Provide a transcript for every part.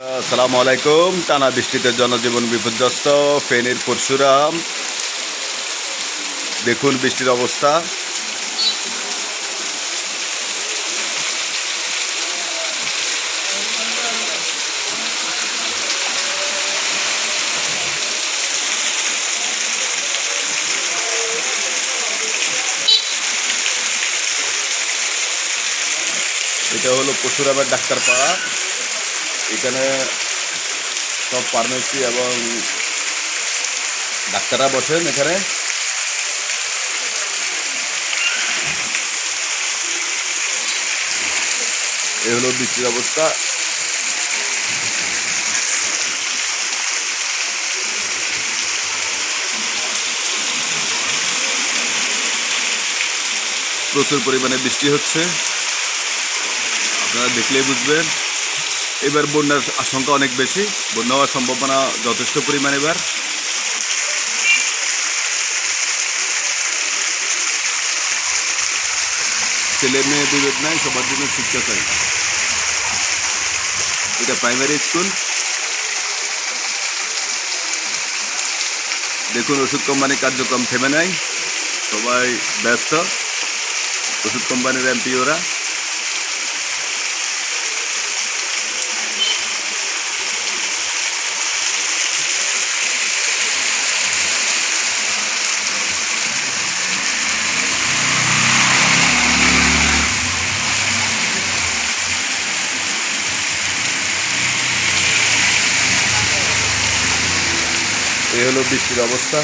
আসসালামু আলাইকুম। টানা বৃষ্টিতে জনজীবন বিপর্যস্ত, ফেনীর পরশুরাম দেখুন বৃষ্টির অবস্থা। এটা হলো পরশুরামের ডাক্তারপাড়া। এখানে সব ফার্মেসি এবং ডাক্তাররা বসেন এখানে। এ হলো বৃষ্টির অবস্থা। প্রচুর পরিমাণে বৃষ্টি হচ্ছে। আপনারা দেখলেই বুঝবেন। এবার বন্যার আশঙ্কা অনেক বেশি। বন্যা হওয়ার সম্ভাবনা যথেষ্ট পরিমাণ এবার। ছেলে মেয়ে বিভেদ নাই, সবার জন্য শিক্ষা চাই। এটা প্রাইমারি স্কুল দেখুন, ওষুধ কোম্পানি কার্যক্রম থেমে নাই। সবাই ব্যস্ত। ওষুধ কোম্পানির এমপি হলো বৃষ্টির অবস্থা।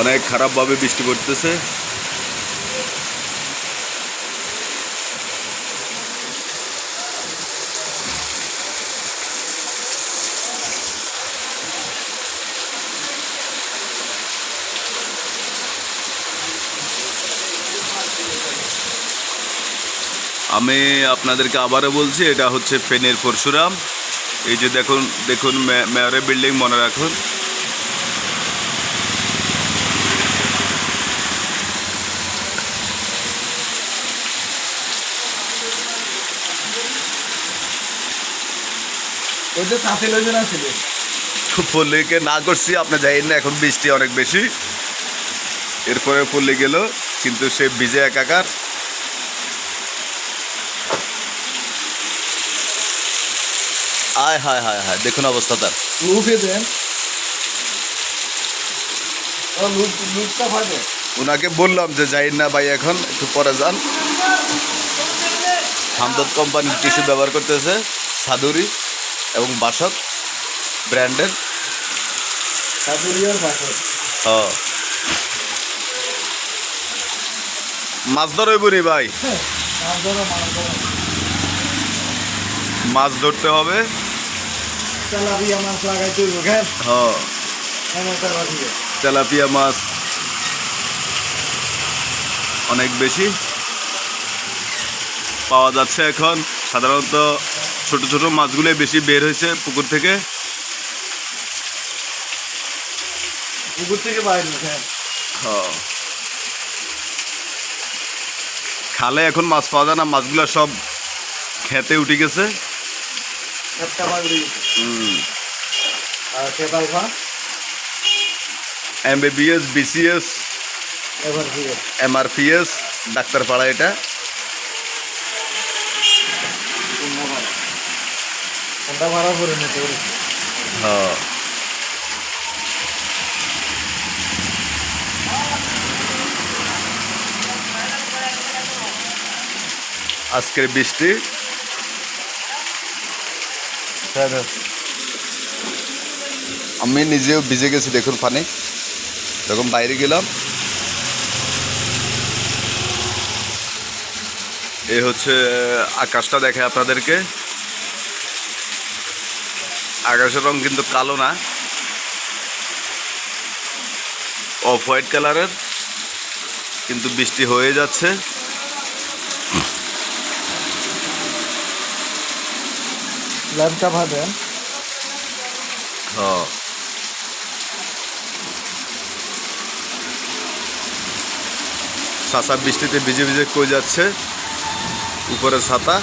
অনেক খারাপভাবে বৃষ্টি পড়তেছে। আমি আপনাদেরকে আবারও বলছি এটা হচ্ছে ফেনের পরশুরাম। এই যে দেখুন দেখুন মেয়রের বিল্ডিং মনে রাখুন। পল্লীকে না করছি আপনি যাইন না এখন বৃষ্টি অনেক বেশি। এরপরে পল্লী গেল কিন্তু সে ভিজে একাকার। আয় হায় হায় হায় দেখুন অবস্থা তার। লুফে দেন। ওনাকে বললাম যে যাই না ভাই এখন একটু পরে যান। হামদত কোম্পানির টিস্যু ব্যবহার করতেছে সাদুরি এবং বাসক ব্র্যান্ডের। হ্যাঁ। মাছ ধরইব নি ভাই? মাছ ধরো মাছ ধরো মাছ ধরতে হবে তেলাপিয়া মাছ লাগাইতে হইব হ্যাঁ তেলাপিয়া মাছ অনেক বেশি। পাওয়া যাচ্ছে এখন। সাধারণত ছোট ছোট মাছগুলো বেশি বের হয়েছে পুকুর থেকে। পুকুর থেকে বাইরে হ্যাঁ। খালে এখন মাছ পাওয়া যায় না মাছগুলো সব খেতে উঠে গেছে। এমবিবিএস বিসিএস এমআরপিএস ডাক্তারপাড়া এটা। ভাড়া করে হ্যাঁ। আজকের বৃষ্টি। আমি নিজেও ভিজে গেছি, দেখুন পানি। যখন বাইরে গেলাম। এই হচ্ছে, আকাশটা দেখে আপনাদেরকে। আকাশের রং কিন্তু কালো না। অফ হোয়াইট কালারের কিন্তু বৃষ্টি হয়ে যাচ্ছে। ল্যাম্পটা ভাবেন হ্যাঁ। সাসা বৃষ্টিতে ভিজে ভিজে কই যাচ্ছে? উপরে ছাতা।